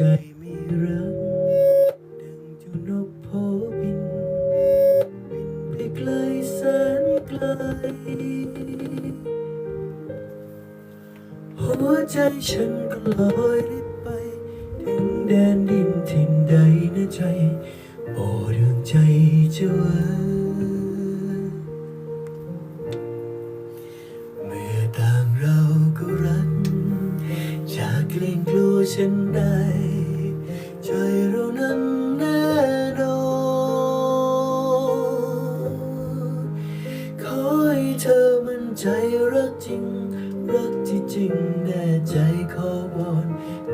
ใจไม่รักดังจุนกพบิน บินไปไกลแสนไกล หัวใจฉันก็ลอยริบไป ถึงแดนดินถิ่นใดนะใจโอเรื่องใจเจ้าฉันได้ จริงแน่ใจขอวอน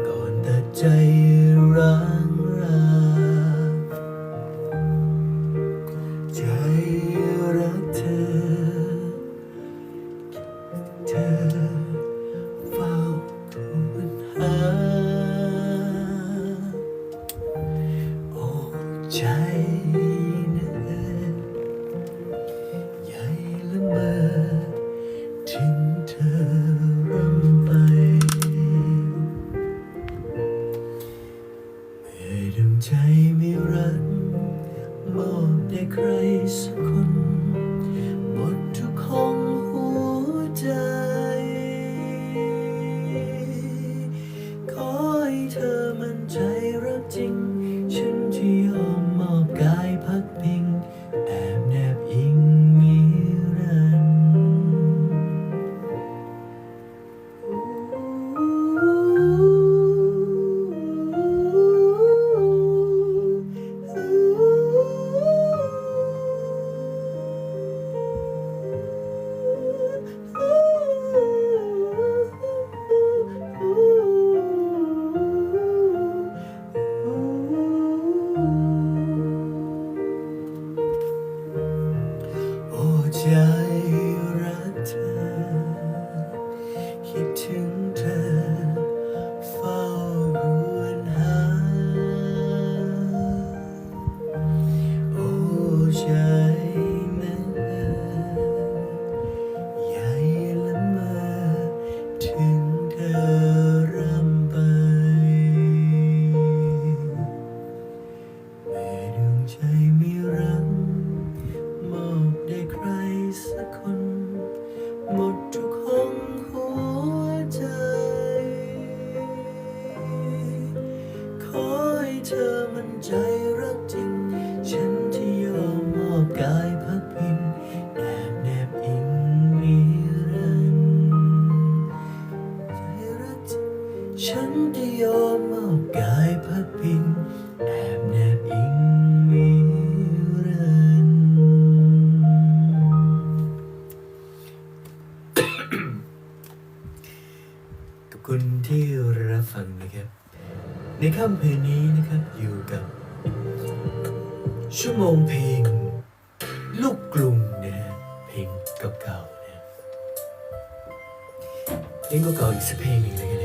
ก่อนตัดใจร้างราใจรักเธอ เธอเฝ้าทูลหาโอ้ใจ อ กคน หมดทุกห้องหัวใจ ขอให้เธอมั่นใจรักจริง ฉันที่ยอมมอบกายพักพิงแอบแนบอิงนิรันใจรักจริง ฉันที่ยอมมอบกาย รับฟังนะครับ ในค่ำคืนนี้นะครับอยู่กับ ชั่วโมงเพลง ลูกกลุงนะฮะเพลงเก่าๆนะเพลงเก่าๆอีกสักเพลงหนึ่งเลยกัน